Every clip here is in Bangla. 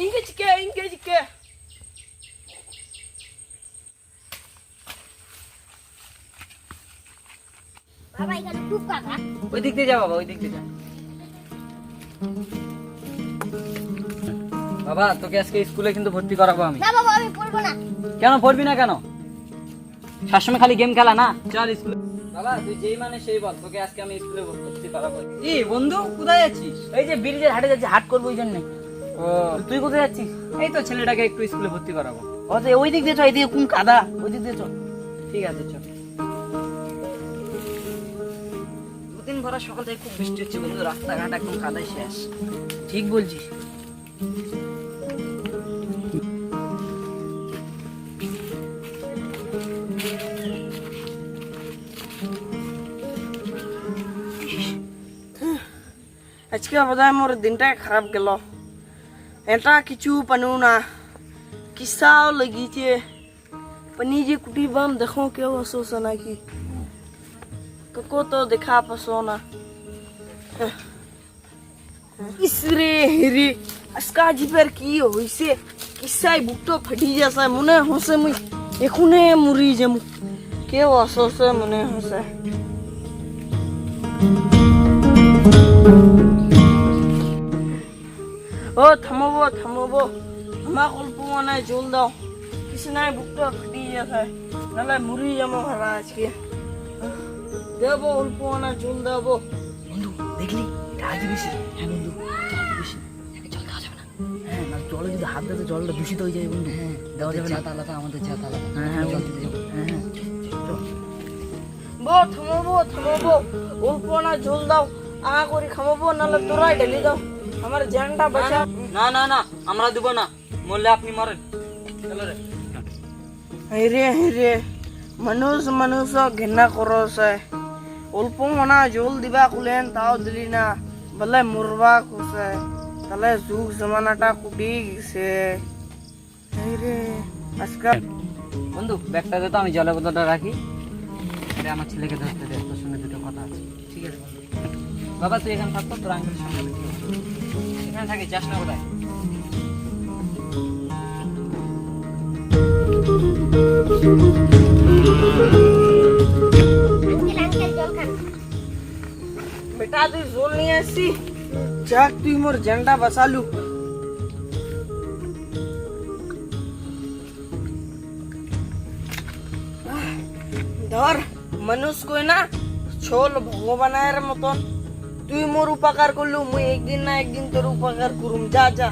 চিকে বাবা এখানে খুব কাকা ওই দিক দিয়ে যা বাবা ওই দিক দিয়ে যা বাবা তোকে আজকে স্কুলে কিন্তু ভর্তি করাবো আমি? না বাবা আমি পড়ব না। কেন পড়বি না কেন? সবসময় খালি গেম খেলা না? চল স্কুলে। বাবা তুই যেই মানে সেই বল তোকে আজকে আমি স্কুলে ভর্তি করাবো। ই বন্ধু কোথায় যাচ্ছিস? এই যে ব্রিজের হাটে যাচ্ছি হাট করব ওই জন্য। তুই কোথায় যাচ্ছিস? এই তো ছেলেটাকে একটু স্কুলে ভর্তি করাবো। ও তো ওই দিক দিয়ে চল এইদিকে কোন কাদা ওই দিক দিয়ে চল ঠিক আছে চল দুদিন ভরা সকাল থেকে খুব বৃষ্টি হচ্ছে বন্ধু রাস্তাঘাট একদম কাদায় শেষ। ঠিক বলছিস। আজকে বোধহয় মোর দিনটাই খারাপ গেল। এটা কিছু পানু না কিসাও লাগিছে পানি যে কুটি বাম দেখো কেউ আসোস নাকি কাকো তো দেখা পাসো না ইসরে হেরে আজকা জিপের কি হইছে কিসাই বুকটো ফাটি যাছে মনে হসে মুই এখনে মুরি যামু কেউ আসোসে মনে হসে ও থামাবো থামাবো। আমার অল্প মানে জল দাও। কিছু নাই বুকটা ফাটি যাচ্ছে নাহলে মুড়ি যাব ভাড়া আজকে। দেবো অল্প মানে জল দেবো। বন্ধু দেখলি? এটা আদিবাসী হ্যাঁ বন্ধু একে জল দেওয়া যাবে না। হ্যাঁ না জলে যদি হাত দিতে জলটা দূষিত হয়ে যায় বন্ধু। হ্যাঁ দেওয়া যাবে না। আলাদা আমাদের ছাত আলাদা। হ্যাঁ হ্যাঁ জল দিতে যাব। হ্যাঁ হ্যাঁ। বো থামাবো থামাবো। অল্প না জল দাও। আগা করে খামাবো নাহলে তোরাই ঢেলি দাও। আমার জ্যানটা বাঁচা না না না আমরা দিব না। মরলে আপনি মরেন। চলো রে। হেরে হেরে মানুষ মানুষ ঘৃণা করছে। অল্প মনা জল দিবা কুলেন তাও দিলি না। বলে মরবা কুছে। তাহলে যুগ জমানাটা কুটি গেছে। হেরে আজকাল বন্ধু ব্যাগটাতে তো আমি জলের বোতলটা রাখি। এটা আমার ছেলেকে ধরতে দে তোর সঙ্গে দুটো কথা আছে। ঠিক আছে বাবা, তুই এখানে থাকতো তোর আঙ্কেলের সঙ্গে দেখা হবে। এখানে থাকি, যাস না কোথায়? আঙ্কেল আঙ্কেল জল খান বেটা, তুই জল নিয়ে আসছি। যাক, তুই মোর জ্যানটা বাঁচালু ধর, মানুষ কই না, ছোল ভগবানের মতন। তুই মোর উপকার করলু মুই একদিন না একদিন তোর উপকার করুম যা যা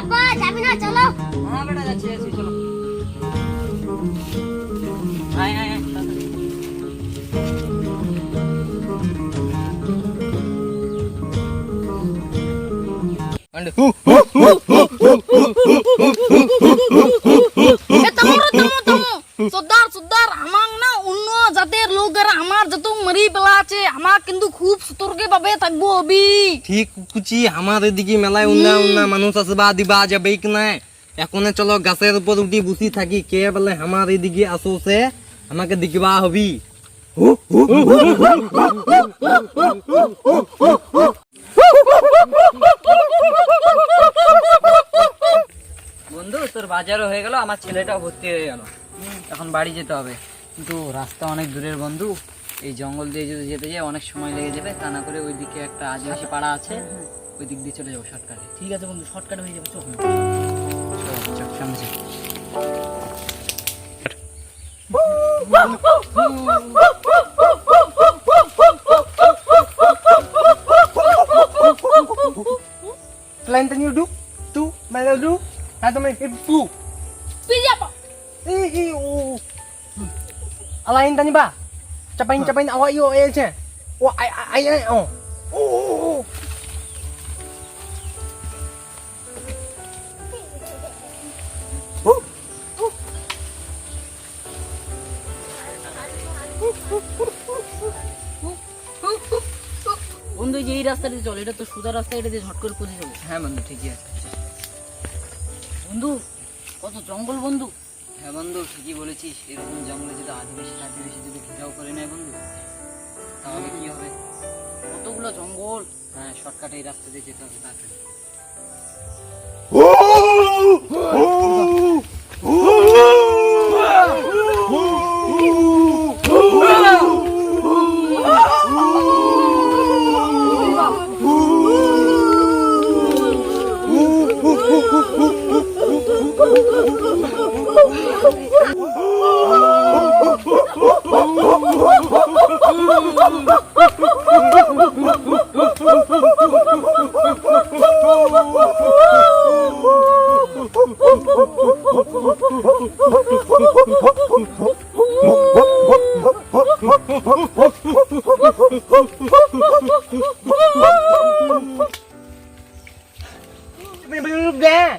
আব্বা যাবি না চলো হ্যাঁ বেটা যাচ্ছি যাচ্ছি চলো আয় আয় আয় তাড়াতাড়ি। সর্দার সর্দার আমার না অন্য জাতের লোকেরা আমার যত মারি পেলা আছে আমার কিন্তু খুব সতর্কে ভাবে থাকব হবি কুচি আমার এদিকে মেলায় উন্না উন্না মানুষ আছে বা দিবা যাবে কি নাই। এখন চলো গাছের উপর উঠি বসি থাকি কে বলে আমার এদিকে আসো সে আমাকে দেখিবা হবি। বন্ধু তোর বাজারও হয়ে গেল আমার ছেলেটাও ভর্তি হয়ে গেল। এখন বাড়ি যেতে হবে। কিন্তু রাস্তা অনেক দূরের বন্ধু। এই জঙ্গল দিয়ে যদি যেতে যাই অনেক সময় লেগে যাবে। তা না করে ওইদিকে একটা আদিবাসী পাড়া আছে ওই দিক দিয়ে চলে যাব শর্টকাটে ঠিক আছে বন্ধু শর্টকাট হয়ে যাবে চল। সামনে tu atau main ibu. oh. Alain tanya ba? Capain capain awak yo eh je. Wah, ai ai ai oh. Oh, oh, oh. বন্ধু যে এই রাস্তাটা দিয়ে চল এটা তো সুদা রাস্তা এটা দিয়ে ঝট করে পৌঁছে যাব হ্যাঁ বন্ধু ঠিকই আছে বন্ধু কত জঙ্গল বন্ধু হ্যাঁ বন্ধু ঠিকই বলেছিস। এরকম জঙ্গলে যদি আদিবাসী আদিবাসী যদি ঘেরাও করে নেয় বন্ধু তাহলে কি হবে? কতগুলো জঙ্গল? হ্যাঁ শর্টকাটে এই রাস্তা দিয়ে যেতে হবে তাড়াতাড়ি। Bây giờ bây giờ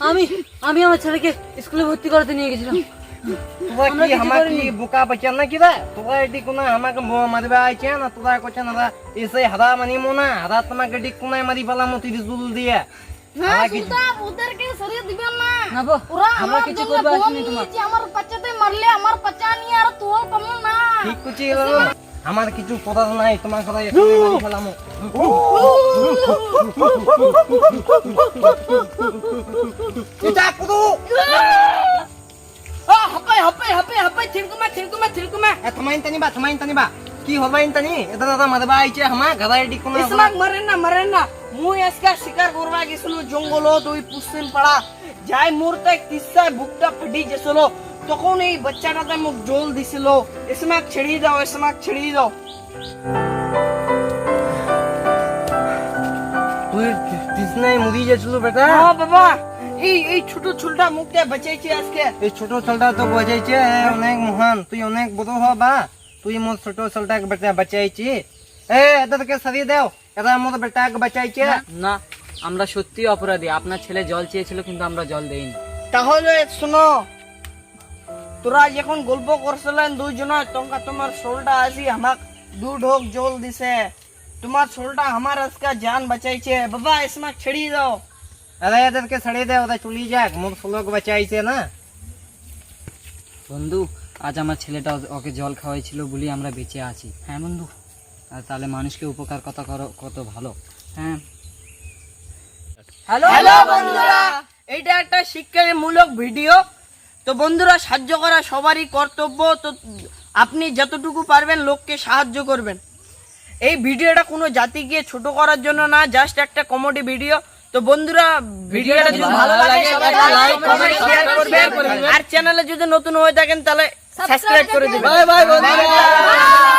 আমি আমি আমার ছেলেকে স্কুলে ভর্তি করাতে নিয়ে গেছিলাম তোরা কি আমার কি বোকা বাচ্চা না কি রে তোরা এটি কোনা আমাকে ব- মারিবা আইছে না তোরা কইছে না এসে হারা মানিমো না হারা তোমাকে ডিক কোনায় মারি পেলাম তিরিশ জুল দিয়ে না হারা কি সুলতান ওদেরকে সরিয়ে দিবেন না না বো ওরা আমরা আমার কিছু জন্য করব বোম আসেনি তোমার নিয়েছে, আমার বাচ্চাতে মারলে আমার বাচ্চা নিয়ে আর তোর পাবো না ঠিক কুচি গেল আমার কিছু করার নাই তোমার কথা এটা কুদু! হাপাই হাপাই হাপাই হাপাই থিরকুমা থিরকুমা থিরকুমা। এ থামাইন টানিবা থামাইন টানিবা কি হবা ইন এটা দাদা আইছে হামা গাদা এটি কোনা ইসমাক না মারে না। মুই আজকে শিকার করবা গেছিল জঙ্গলত ওই পশ্চিম পাড়া যাই মোর তাই তিসায় বুকটা ফাটি গেছিল। তখন এই বাচ্চাটাতে মোক জল দিছিল ইসমাক ছেড়ি দাও ইসমাক ছেড়ি দাও তুই কৃষ্ণাই মুড়ি যাচ্ছিল বেটা হ্যাঁ বাবা এই এই ছোট ছোটটা মুখটা বাঁচাইছি আজকে এই ছোট ছেলেটা তো বোঝাইছে অনেক মহান তুই অনেক বড় হবা তুই মোর ছোট ছেলেটাকে বেটা বাঁচাইছি এ এদেরকে সরিয়ে দাও এরা মোর বেটাকে বাঁচাইছে না আমরা সত্যি অপরাধী আপনার ছেলে জল চেয়েছিল কিন্তু আমরা জল দেইনি তাহলে শোনো তোরা যখন গল্প করছিলেন দুইজন তখন তোমার শোলটা আসি আমাক দু ঢোক জল দিছে। তোমার শোলটা আমার আজকে জান বাঁচাইছে। বাবা ইসমাক ছেড়ি দাও। আরে এদেরকে ছাড়িয়ে দাও ওরা চলি যাক মোর ছেলেকে বাঁচাইছে না। বন্ধু আজ আমার ছেলেটা ওকে জল খাওয়াইছিল বলি আমরা বেঁচে আছি। হ্যাঁ বন্ধু। আর তাহলে মানুষকে উপকার কত করো কত ভালো। হ্যাঁ। হ্যালো হ্যালো বন্ধুরা! এটা একটা শিক্ষামূলক ভিডিও। তো বন্ধুরা সাহায্য করা সবারই কর্তব্য। তো আপনি যতটুকু পারবেন লোককে সাহায্য করবেন। এই ভিডিওটা কোনো জাতিকে ছোট করার জন্য না জাস্ট একটা কমেডি ভিডিও তো বন্ধুরা ভিডিওটা যদি ভালো লাগে লাইক কমেন্ট শেয়ার করবেন। আর চ্যানেলে যদি নতুন হয়ে থাকেন তাহলে সাবস্ক্রাইব করে দিবেন। বাই বাই বন্ধুরা।